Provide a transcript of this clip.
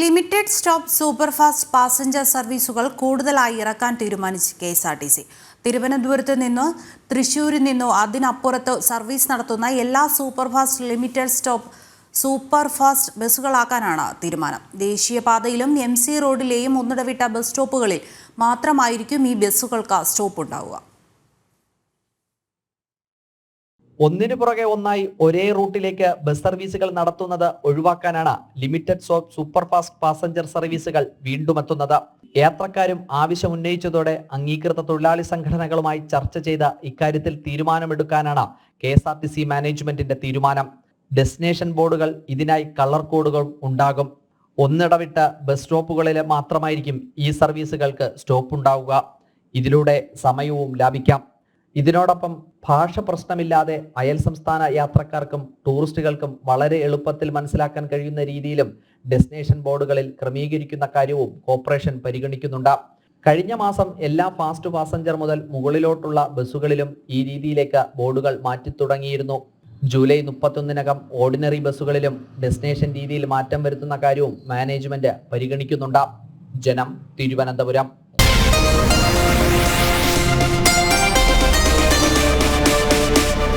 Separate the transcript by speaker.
Speaker 1: Limited stop superfast passenger സർവീസുകൾ കൂടുതലായി ഇറക്കാൻ തീരുമാനിച്ച് K S R T C. തിരുവനന്തപുരത്ത് നിന്നോ തൃശ്ശൂരിൽ നിന്നോ അതിനപ്പുറത്ത് സർവീസ് നടത്തുന്ന എല്ലാ സൂപ്പർഫാസ്റ്റ് ലിമിറ്റഡ് സ്റ്റോപ്പ് സൂപ്പർഫാസ്റ്റ് ബസ്സുകളാക്കാനാണ് തീരുമാനം. ദേശീയപാതയിലും എം സി റോഡിലെയും ഒന്നിടവിട്ട ബസ് സ്റ്റോപ്പുകളിൽ മാത്രമായിരിക്കും ഈ ബസ്സുകൾക്ക് സ്റ്റോപ്പ് ഉണ്ടാവുക.
Speaker 2: ഒന്നിനു പുറകെ ഒന്നായി ഒരേ റൂട്ടിലേക്ക് ബസ് സർവീസുകൾ നടത്തുന്നത് ഒഴിവാക്കാനാണ് ലിമിറ്റഡ് സൂപ്പർ ഫാസ്റ്റ് പാസഞ്ചർ സർവീസുകൾ വീണ്ടും എത്തുന്നത്. യാത്രക്കാരും ആവശ്യം ഉന്നയിച്ചതോടെ അംഗീകൃത തൊഴിലാളി സംഘടനകളുമായി ചർച്ച ചെയ്ത ഇക്കാര്യത്തിൽ തീരുമാനമെടുക്കാനാണ് K S R T C മാനേജ്മെന്റിന്റെ തീരുമാനം. ഡെസ്റ്റിനേഷൻ ബോർഡുകൾ ഇതിനായി കളർ കോഡുകൾ ഉണ്ടാകും. ഒന്നിടവിട്ട് ബസ് സ്റ്റോപ്പുകളിൽ മാത്രമായിരിക്കും ഈ സർവീസുകൾക്ക് സ്റ്റോപ്പ് ഉണ്ടാവുക ഇതിലൂടെ സമയവും ലാഭിക്കാം. ഇതിനോടൊപ്പം ഭാഷ പ്രശ്നമില്ലാതെ അയൽ സംസ്ഥാന യാത്രക്കാർക്കും ടൂറിസ്റ്റുകൾക്കും വളരെ എളുപ്പത്തിൽ മനസ്സിലാക്കാൻ കഴിയുന്ന രീതിയിലും ഡെസ്റ്റിനേഷൻ ബോർഡുകളിൽ ക്രമീകരിക്കുന്ന കാര്യവും കോർപ്പറേഷൻ പരിഗണിക്കുന്നുണ്ട്. കഴിഞ്ഞ മാസം എല്ലാ ഫാസ്റ്റ് പാസഞ്ചർ മുതൽ മുകളിലോട്ടുള്ള ബസ്സുകളിലും ഈ രീതിയിലേക്ക് ബോർഡുകൾ മാറ്റി തുടങ്ങിയിരുന്നു ജൂലൈ മുപ്പത്തൊന്നിനകം ഓർഡിനറി ബസ്സുകളിലും ഡെസ്റ്റിനേഷൻ രീതിയിൽ മാറ്റം വരുത്തുന്ന കാര്യവും മാനേജ്മെന്റ് പരിഗണിക്കുന്നുണ്ട്. ജനം തിരുവനന്തപുരം.